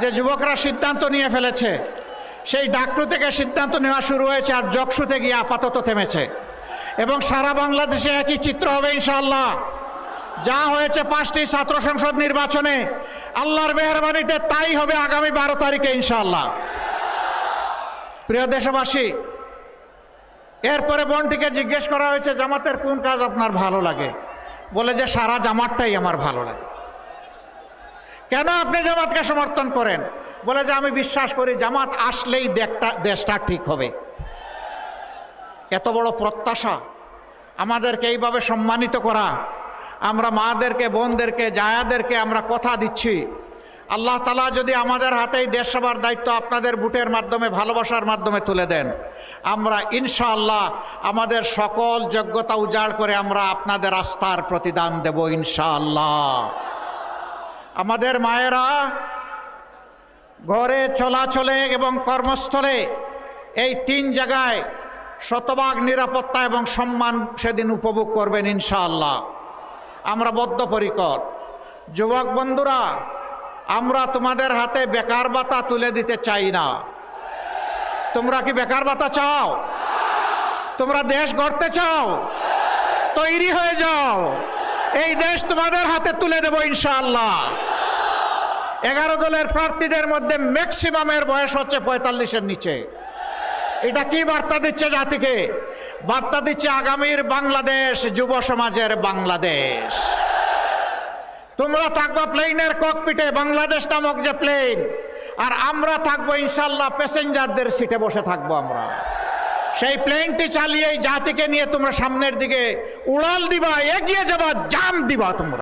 যে যুবকরা সিদ্ধান্ত নিয়ে ফেলেছে, সেই ডাকটু থেকে সিদ্ধান্ত নেওয়া শুরু হয়েছে আর জকসুতে গিয়ে আপাতত থেমেছে। এবং সারা বাংলাদেশে একই চিত্র হবে ইনশাআল্লাহ। যা হয়েছে পাঁচটি ছাত্র সংসদ নির্বাচনে, আল্লাহর মেহরবানিতে তাই হবে আগামী বারো তারিখে ইনশাআল্লাহ। প্রিয় দেশবাসী, এরপরে বোনটিকে জিজ্ঞেস করা হয়েছে, জামাতের কোন কাজ আপনার ভালো লাগে? বলে যে, সারা জামাতটাই আমার ভালো লাগে। কেন আপনি জামাতকে সমর্থন করেন? বলে যে আমি বিশ্বাস করি জামাত আসলেই দেশটা ঠিক হবে। এত বড় প্রত্যাশা? আমাদেরকে এইভাবে সম্মানিত করা। আমরা মাদেরকে, বোনদেরকে, জায়াদেরকে আমরা কথা দিচ্ছি। আল্লাহ তালা যদি আমাদের হাতেই দেশ সেবার দায়িত্ব আপনাদের বুটের মাধ্যমে, ভালোবাসার মাধ্যমে তুলে দেন, আমরা ইনশাআল্লাহ আমাদের সকল যোগ্যতা উজাড় করে আমরা আপনাদের আস্থার প্রতিদান দেব ইনশাআল্লাহ। আমাদের মায়েরা ঘরে চলাচলে এবং কর্মস্থলে এই তিন জায়গায় শতভাগ নিরাপত্তা এবং সম্মান সেদিন উপভোগ করবেন ইনশাআল্লাহ। আমরা বদ্ধপরিকর। যুবক বন্ধুরা, আমরা তোমাদের হাতে বেকার ভাতা তুলে দিতে চাই না। তোমরা কি বেকার ভাতা চাও? তোমরা দেশ গড়তে চাও? তৈরি হয়ে যাও। এই দেশ তোমাদের হাতে তুলে দেব ইনশাআল্লাহ। এগারো দলের প্রার্থীদের মধ্যে ম্যাক্সিমামের বয়স হচ্ছে পঁয়তাল্লিশের নিচে। এটা কি বার্তা দিচ্ছে জাতিকে? বার্তা দিচ্ছে আগামীর বাংলাদেশ, যুব সমাজের বাংলাদেশ। তোমরা থাকবা প্লেনের ককপিটে বাংলাদেশ নামক যে প্লেন আর আমরা থাকব ইনশাল্লাহ প্যাসেঞ্জারদের সিটে বসে থাকব আমরা। সেই প্লেনটি চালিয়ে এই জাতিকে নিয়ে তোমরা সামনের দিকে উড়াল দিবা, এগিয়ে যাবা জাম দিবা তোমরা।